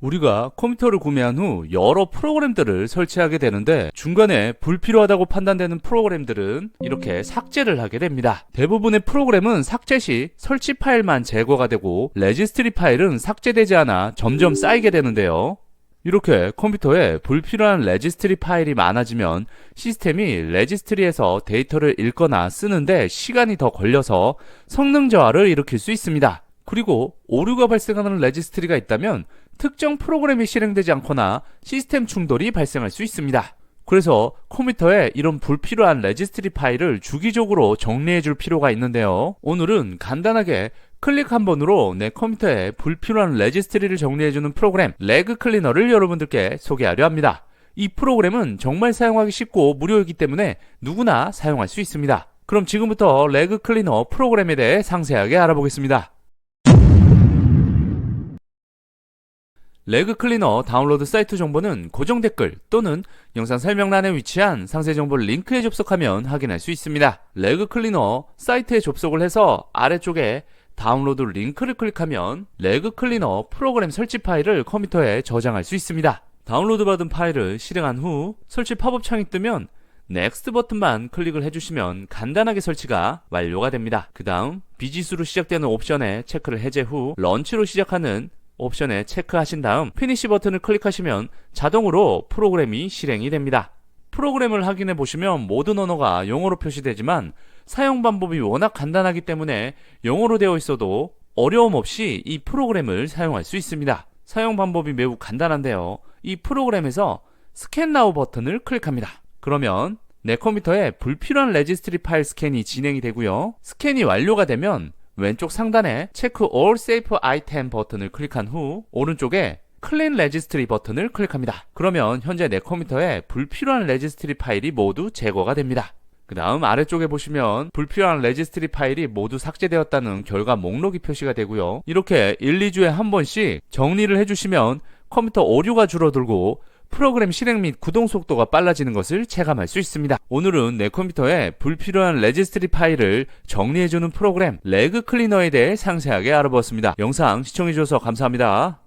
우리가 컴퓨터를 구매한 후 여러 프로그램들을 설치하게 되는데 중간에 불필요하다고 판단되는 프로그램들은 이렇게 삭제를 하게 됩니다. 대부분의 프로그램은 삭제 시 설치 파일만 제거가 되고 레지스트리 파일은 삭제되지 않아 점점 쌓이게 되는데요. 이렇게 컴퓨터에 불필요한 레지스트리 파일이 많아지면 시스템이 레지스트리에서 데이터를 읽거나 쓰는데 시간이 더 걸려서 성능 저하를 일으킬 수 있습니다. 그리고 오류가 발생하는 레지스트리가 있다면 특정 프로그램이 실행되지 않거나 시스템 충돌이 발생할 수 있습니다. 그래서 컴퓨터에 이런 불필요한 레지스트리 파일을 주기적으로 정리해 줄 필요가 있는데요. 오늘은 간단하게 클릭 한 번으로 내 컴퓨터에 불필요한 레지스트리를 정리해 주는 프로그램 레그 클리너를 여러분들께 소개하려 합니다. 이 프로그램은 정말 사용하기 쉽고 무료이기 때문에 누구나 사용할 수 있습니다. 그럼 지금부터 레그 클리너 프로그램에 대해 상세하게 알아보겠습니다. 레그 클리너 다운로드 사이트 정보는 고정 댓글 또는 영상 설명란에 위치한 상세 정보 링크에 접속하면 확인할 수 있습니다. 레그 클리너 사이트에 접속을 해서 아래쪽에 다운로드 링크를 클릭하면 레그 클리너 프로그램 설치 파일을 컴퓨터에 저장할 수 있습니다. 다운로드 받은 파일을 실행한 후 설치 팝업 창이 뜨면 넥스트 버튼만 클릭을 해주시면 간단하게 설치가 완료가 됩니다. 그 다음 비지수로 시작되는 옵션에 체크를 해제 후 런치로 시작하는 옵션에 체크하신 다음 피니시 버튼을 클릭하시면 자동으로 프로그램이 실행이 됩니다. 프로그램을 확인해 보시면 모든 언어가 영어로 표시되지만 사용 방법이 워낙 간단하기 때문에 영어로 되어 있어도 어려움 없이 이 프로그램을 사용할 수 있습니다. 사용 방법이 매우 간단한데요. 이 프로그램에서 스캔 나우 버튼을 클릭합니다. 그러면 내 컴퓨터에 불필요한 레지스트리 파일 스캔이 진행이 되고요. 스캔이 완료가 되면 왼쪽 상단에 체크 all save item 버튼을 클릭한 후 오른쪽에 클린 레지스트리 버튼을 클릭합니다. 그러면 현재 내 컴퓨터에 불필요한 레지스트리 파일이 모두 제거가 됩니다. 그 다음 아래쪽에 보시면 불필요한 레지스트리 파일이 모두 삭제되었다는 결과 목록이 표시가 되고요. 이렇게 1, 2주에 한 번씩 정리를 해주시면 컴퓨터 오류가 줄어들고 프로그램 실행 및 구동 속도가 빨라지는 것을 체감할 수 있습니다. 오늘은 내 컴퓨터에 불필요한 레지스트리 파일을 정리해주는 프로그램 레그 클리너에 대해 상세하게 알아보았습니다. 영상 시청해주셔서 감사합니다.